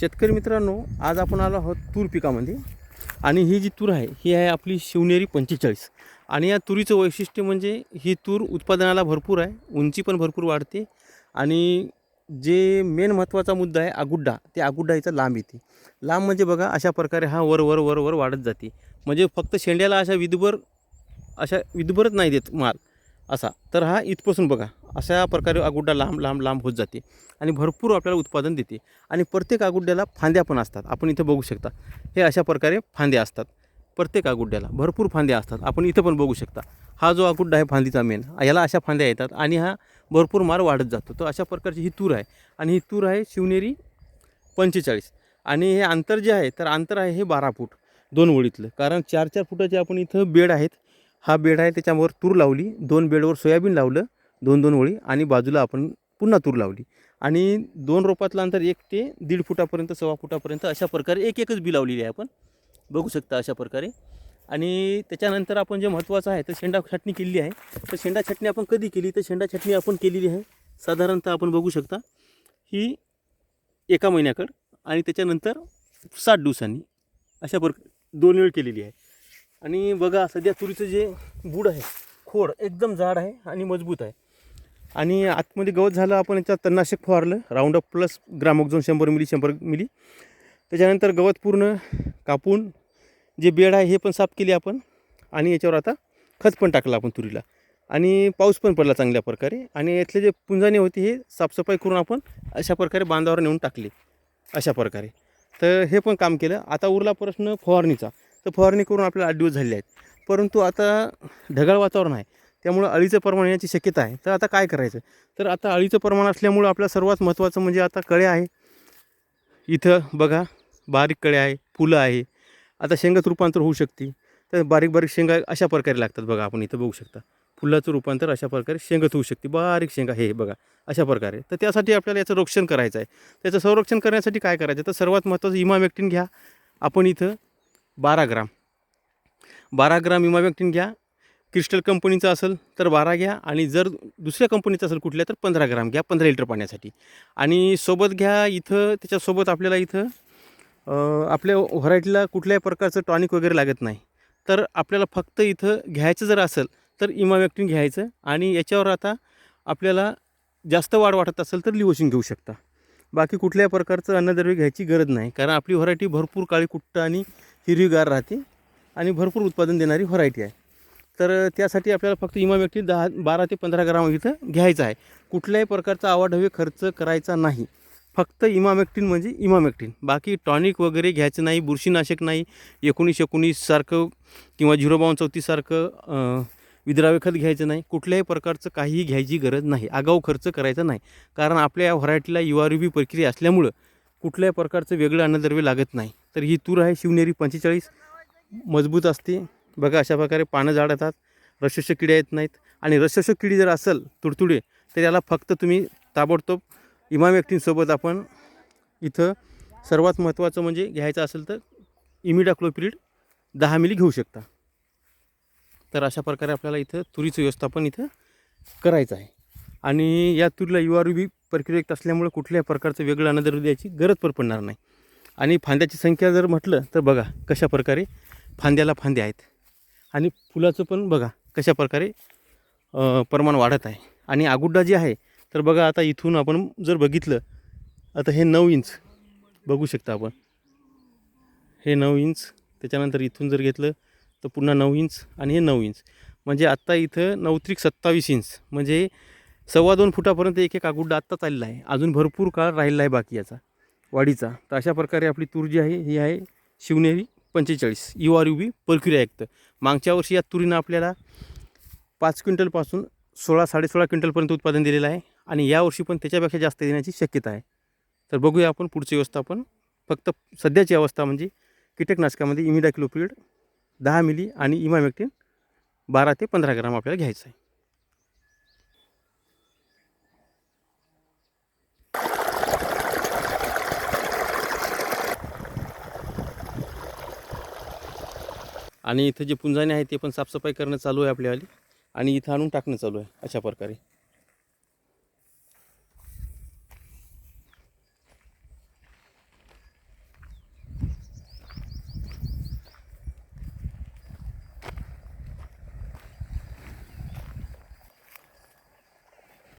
शेतकरी मित्रांनो आज आपण आलो आहोत तूर पिकामध्ये. आणि ही जी तूर आहे ही आहे आपली शिवनेरी पंचेचाळीस. आणि या तुरीचं वैशिष्ट्य म्हणजे ही तूर उत्पादनाला भरपूर आहे उंची पण भरपूर वाढते. आणि जे मेन महत्त्वाचा मुद्दा आहे आगुड्डा ते आगुड्डा इथं लांब येते. लांब म्हणजे बघा अशा प्रकारे हा वर वर वर वर वाढत जाते. म्हणजे फक्त शेंड्याला अशा विधभर अशा विधभरच नाही देत माल असा. तर हा इथपासून बघा अशा प्रकारे आगुड्डा लांब लांब लांब होत जाते आणि भरपूर आपल्याला उत्पादन देते. आणि प्रत्येक आगुड्ड्याला फांद्या पण असतात. आपण इथं बघू शकता. हे अशा प्रकारे फांद्या असतात. प्रत्येक आगुड्ड्याला भरपूर फांद्या असतात. आपण इथं पण बघू शकता. हा जो आगुड्डा आहे फांदीचा मेन याला अशा फांद्या येतात आणि हा भरपूर मार वाढत जातो. तर अशा प्रकारची ही तूर आहे. आणि ही तूर आहे शिवनेरी पंचेचाळीस. आणि हे अंतर जे आहे तर अंतर आहे हे बारा फूट. दोन ओळीतलं. कारण चार चार फुटाचे आपण इथं बेड आहेत. हा बेड आहे त्याच्यावर तूर लावली. दोन बेडवर सोयाबीन लावलं. दोन दोन ओळी आणि बाजूला आपण पुन्हा तूर लावली. आणि दोन रोपातलं अंतर एक ते दीड फुटापर्यंत सव्वा फुटापर्यंत अशा प्रकारे एक एकच बी लावलेली आहे आपण. बघू शकता अशा प्रकारे. आणि त्याच्यानंतर आपण जे महत्त्वाचं आहे तर शेंडा छटणी केलेली आहे. तर शेंडा छटणी आपण कधी केली? तर शेंडा छटणी आपण केलेली आहे. साधारणतः आपण बघू शकता ही एका महिन्याकड आणि त्याच्यानंतर साठ दिवसांनी अशा प्रक दोन वेळ केलेली आहे. आणि बघा सध्या तुरीचं जे बूड आहे खोड एकदम जाड आहे आणि मजबूत आहे. आणि आतमध्ये गवत झालं आपण याच्यात तणनाशक फवारलं. राऊंड अप प्लस ग्रामोक्झोन शंभर मिली शंभर मिली. त्याच्यानंतर गवत पूर्ण कापून जे बेड आहे हे पण साफ केली आपण. आणि याच्यावर आता खत पण टाकलं आपण तुरीला. आणि पाऊस पण पडला चांगल्या प्रकारे. आणि यातले जे पुंजाने होती हे साफसफाई करून आपण अशा प्रकारे बांधावर नेऊन टाकले. अशा प्रकारे. तर हे पण काम केलं. आता उरला प्रश्न फवारणीचा. तर फवारणी करून आपल्याला आठ दिवस झाले आहेत. परंतु आता ढगाळ वातावरण आहे. त्यामुळं अळीचं प्रमाण येण्याची शक्यता आहे. तर आता काय करायचं? तर आता अळीचं प्रमाण असल्यामुळं आपल्या सर्वात महत्त्वाचं म्हणजे आता कळे आहे. इथं बघा बारीक कळे आहे फुलं आहे. आता शेंगात रूपांतर होऊ शकते. तर बारीक बारीक शेंगा अशा प्रकारे लागतात बघा आपण इथं बघू शकता. फुलाचं रूपांतर अशा प्रकारे शेंगत होऊ शकते. बारीक शेंगा हे बघा अशा प्रकारे. तर त्यासाठी आपल्याला याचं रक्षण करायचं आहे. त्याचं संरक्षण करण्यासाठी काय करायचं? तर सर्वात महत्त्वाचं इमामॅक्टिन घ्या. आपण इथं बारा ग्राम. बारा ग्राम इमामॅक्टिन घ्या. क्रिस्टल कंपनीचं असेल तर बारा घ्या आणि जर दुसऱ्या कंपनीचं असेल कुठल्या तर पंधरा ग्राम घ्या पंधरा लिटर पाण्यासाठी. आणि सोबत घ्या इथं त्याच्यासोबत आपल्याला इथं आपल्या व्हरायटीला कुठल्याही प्रकारचं टॉनिक वगैरे लागत नाही. तर आपल्याला फक्त इथं घ्यायचं जर असेल तर इमामॅक्टिन घ्यायचं आणि याच्यावर आता आपल्याला जास्त वाढ वाटत असेल तर लिवोशिन घेऊ शकता. बाकी कुठल्याही प्रकारचं अन्नद्रव्य घ्यायची गरज नाही कारण आपली व्हरायटी भरपूर काळी कुट्ट आणि हिरवीगार राहते आणि भरपूर उत्पादन देणारी व्हरायटी आहे. तर त्यासाठी आपल्याला फक्त इमामॅक्टिन दहा बारा ते पंधरा ग्राम इथं घ्यायचं आहे. कुठल्याही प्रकारचा आवाढव्य खर्च करायचा नाही. फक्त इमामॅक्टिन म्हणजे इमामेक्टिन बाकी टॉनिक वगैरे घ्यायचं नाही बुरशीनाशक नाही एकोणीस एकोणीससारखं किंवा झिरो बावन चौतीससारखं विद्राव्य खत घ्यायचं नाही. कुठल्याही प्रकारचं काहीही घ्यायची गरज नाही. आगाऊ खर्च करायचा नाही. कारण आपल्या या व्हरायटीला यू आर बी प्रक्रिया असल्यामुळं कुठल्याही प्रकारचं वेगळं अन्नद्रव्य लागत नाही. तर ही तूर आहे शिवनेरी पंचेचाळीस मजबूत असते. बघा अशा प्रकारे पानं झाड येतात. रसशोषक किडे येत नाहीत. आणि रसशोषक किडी जर असेल तुडतुडे तर याला फक्त तुम्ही ताबडतोब इमामॅक्टिनसोबत आपण इथं सर्वात महत्त्वाचं म्हणजे घ्यायचं असेल तर इमिडाक्लोपिरिड दहा मिली घेऊ शकता. तर अशा प्रकारे आपल्याला इथं तुरीचं व्यवस्थापन इथं करायचं आहे. आणि या तुरीला यू आर बी प्रक्रियेत असल्यामुळे कुठल्याही प्रकारचं वेगळं अनादर द्यायची गरज पण पडणार नाही. आणि फांद्याची संख्या जर म्हटलं तर बघा कशा प्रकारे फांद्याला फांद्या आहेत. आणि फुलाचं पण बघा कशा प्रकारे प्रमाण वाढत आहे. आणि आगुड्डा जे आहे तर बघा आता इथून आपण जर बघितलं आता हे नऊ इंच बघू शकता आपण. हे नऊ इंच त्याच्यानंतर इथून जर घेतलं तर पुन्हा नऊ इंच आणि हे नऊ इंच. म्हणजे आत्ता इथं नऊ त्रिक सत्तावीस इंच म्हणजे सव्वा दोन फुटापर्यंत एक एक आगुड्डा आत्ता चाललेला आहे. अजून भरपूर काळ राहिलेला आहे बाकी याचा वाढीचा. तर अशा प्रकारे आपली तूर जी आहे ही आहे शिवनेरी. पंचेचाळीस. यू आर यू बी परक्युरिया ॲक्ट मागच्या वर्षी या तुरीनं आपल्याला पाच क्विंटलपासून सोळा साडेसोळा क्विंटलपर्यंत उत्पादन दिलेलं आहे आणि यावर्षी पण त्याच्यापेक्षा जास्त देण्याची शक्यता आहे. तर बघूया आपण पुढची व्यवस्थापन. फक्त सध्याची अवस्था म्हणजे कीटकनाशकामध्ये इमिडाक्लोपिड दहा मिली आणि इमामॅक्टिन बारा ते पंधरा ग्राम आपल्याला घ्यायचं आहे. आणि इथं जे पुंजाने आहे ते पण साफसफाई करणं चालू आहे आपल्यावाली. आणि इथं आणून टाकणं चालू आहे अशा प्रकारे.